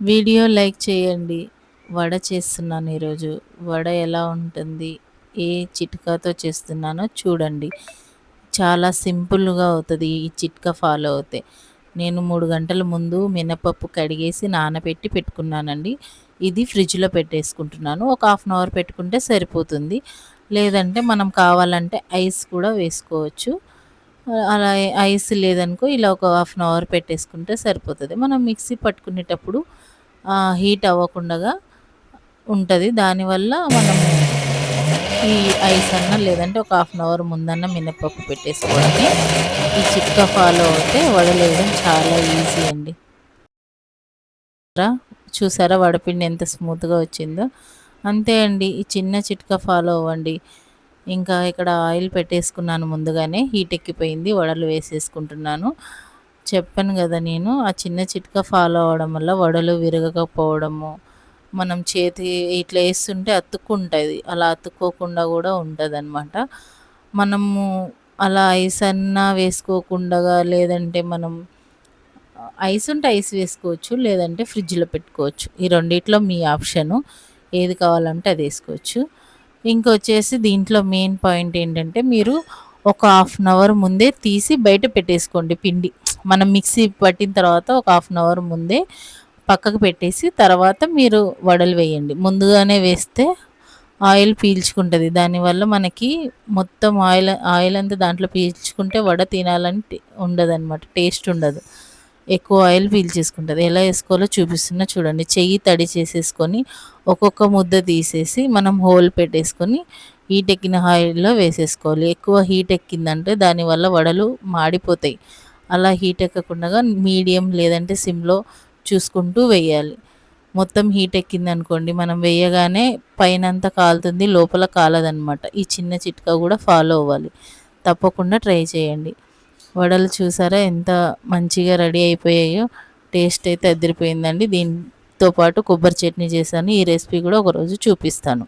Video like చేయండి. వడ చేస్తున్నాను ఈరోజు. వడ ఎలా ఉంటుంది? ఏ చిట్కాతో చేస్తున్నానో చూడండి. చాలా సింపుల్గా అవుతుంది ఈ చిట్కా ఫాలో అవుతే. నేను మూడు గంటల ముందు మినపప్పు కడిగేసి నానబెట్టి పెట్టుకున్నానండి. ఇది ఫ్రిడ్జ్లో పెట్టేసుకుంటున్నాను. ఒక హాఫ్ అన్ అవర్ పెట్టుకుంటే సరిపోతుంది. లేదంటే మనం కావాలంటే ఐస్ కూడా వేసుకోవచ్చు. అలా ఐస్ లేదనుకో ఇలా ఒక హాఫ్ అన్ అవర్ పెట్టేసుకుంటే సరిపోతుంది. మనం మిక్సీ పట్టుకునేటప్పుడు హీట్ అవ్వకుండా ఉంటుంది. దానివల్ల మనము ఈ ఐస్ అన్న లేదంటే ఒక హాఫ్ అన్ అవర్ ముందన్న మినపప్పు పెట్టేసుకోవడమే. ఈ చిట్కా ఫాలో అయితే వడలేయడం చాలా ఈజీ అండి. చూసారా వడపిండి ఎంత స్మూత్గా వచ్చిందో. అంతే అండి ఈ చిన్న చిట్కా ఫాలో అవ్వండి. ఇంకా ఇక్కడ ఆయిల్ పెట్టేసుకున్నాను ముందుగానే హీట్ ఎక్కిపోయింది వడలు వేసేసుకుంటున్నాను. చెప్పాను కదా నేను ఆ చిన్న చిట్కా ఫాలో అవడం వల్ల వడలు విరగకపోవడము మనం చేతి ఇట్లా వేస్తుంటే అతుక్కుంటుంది అలా అతుక్కోకుండా కూడా ఉంటుంది అనమాట మనము అలా ఐస్ అన్నా వేసుకోకుండా లేదంటే మనం ఐస్ ఉంటే ఐస్ వేసుకోవచ్చు లేదంటే ఫ్రిడ్జ్లో పెట్టుకోవచ్చు. ఈ రెండిట్లో మీ ఆప్షను ఏది కావాలంటే అది వేసుకోవచ్చు. ఇంకొచ్చేసి దీంట్లో మెయిన్ పాయింట్ ఏంటంటే మీరు ఒక హాఫ్ అన్ అవర్ ముందే తీసి బయట పెట్టేసుకోండి పిండి. మనం మిక్సీ పట్టిన తర్వాత ఒక హాఫ్ అన్ అవర్ ముందే పక్కకు పెట్టేసి తర్వాత మీరు వడలు వేయండి. ముందుగానే వేస్తే ఆయిల్ పీల్చుకుంటుంది. దానివల్ల మనకి మొత్తం ఆయిల్ ఆయిల్ అంతా దాంట్లో పీల్చుకుంటే వడ తినాలని ఉండదు అనమాట టేస్ట్ ఉండదు. ఎక్కువ ఆయిల్ పీల్చేసుకుంటుంది. ఎలా వేసుకోవాలో చూపిస్తున్నా చూడండి. చెయ్యి తడి చేసేసుకొని ఒక్కొక్క ముద్ద తీసేసి మనం హోల్ పెట్టేసుకొని హీట్ ఎక్కిన ఆయిల్లో వేసేసుకోవాలి. ఎక్కువ హీట్ ఎక్కిందంటే దానివల్ల వడలు మాడిపోతాయి. అలా హీట్ ఎక్కకుండా మీడియం లేదంటే సిమ్లో చూసుకుంటూ వేయాలి. మొత్తం హీట్ ఎక్కింది అనుకోండి మనం వేయగానే పైనంత కాలుతుంది లోపల కాలదనమాట ఈ చిన్న చిట్కా కూడా ఫాలో అవ్వాలి. తప్పకుండా ట్రై చేయండి. వడలు చూసారా ఎంత మంచిగా రెడీ అయిపోయాయో టేస్ట్ అయితే అదిరిపోయిందండి. దీంతో పాటు కొబ్బరి చట్నీ చేశాను. ఈ రెసిపీ కూడా ఒకరోజు చూపిస్తాను.